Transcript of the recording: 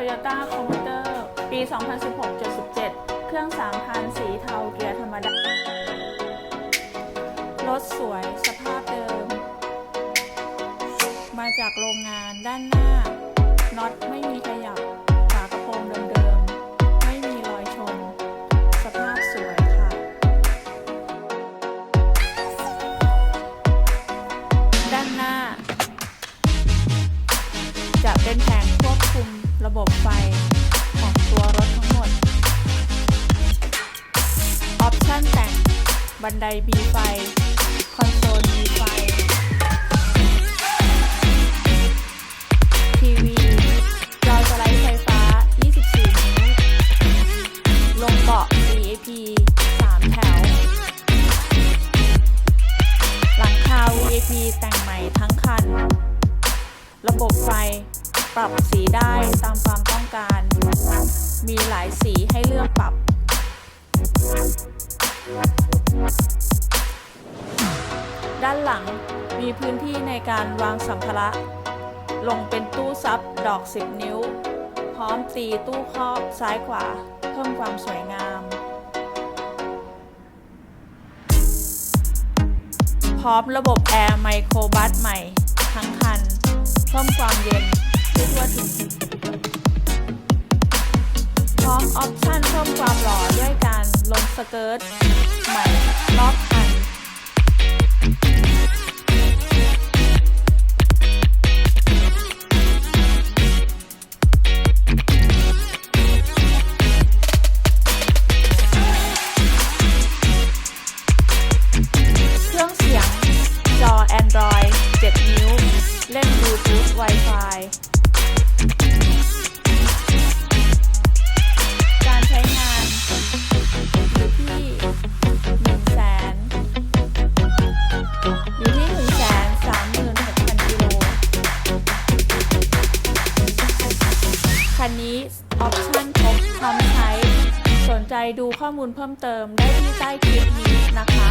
Toyota c o m m u t e r ปี 2016-77 เครื่อง 3,000 สีเทาเกียร์ธรรมดา รถสวยสภาพเดิม มาจากโรงงานด้านหน้า น็อตไม่มีขยับฝากระโปรงเดิมๆ ไม่มีรอยชน สภาพสวยค่ะ ด้านหน้า จะเป็นแผงควบคุม ระบบไฟของตัวรถทั้งหมด ออปชันแต่ง บันไดมีไฟ คอนโซลมีไฟ ทีวีจอสไลด์ไฟฟ้า 24 นิ้ว ลงเบาะ DAP 3 แถว หลังคา VIP แต่งใหม่ทั้งคัน ระบบไฟ ปรับสีได้ตามความต้องการ มีหลายสีให้เลือกปรับ ด้านหลังมีพื้นที่ในการวางสัมภาระ ลงเป็นตู้ซับดอก 10 นิ้ว พร้อมตีตู้ครอบซ้ายขวา เพิ่มความสวยงามพร้อมระบบแอร์ไมโครบัสใหม่ ทั้งคัน เพิ่มความเย็น ได้ทั่วถึง พร้อมออปชั่นเพิ่มความหล่อด้วยการลงสเกิร์ตใหม่รอบ คันนี้ออปชั่นครบพร้อมใช้ สนใจดูข้อมูลเพิ่มเติมได้ที่ใต้คลิปนี้นะคะ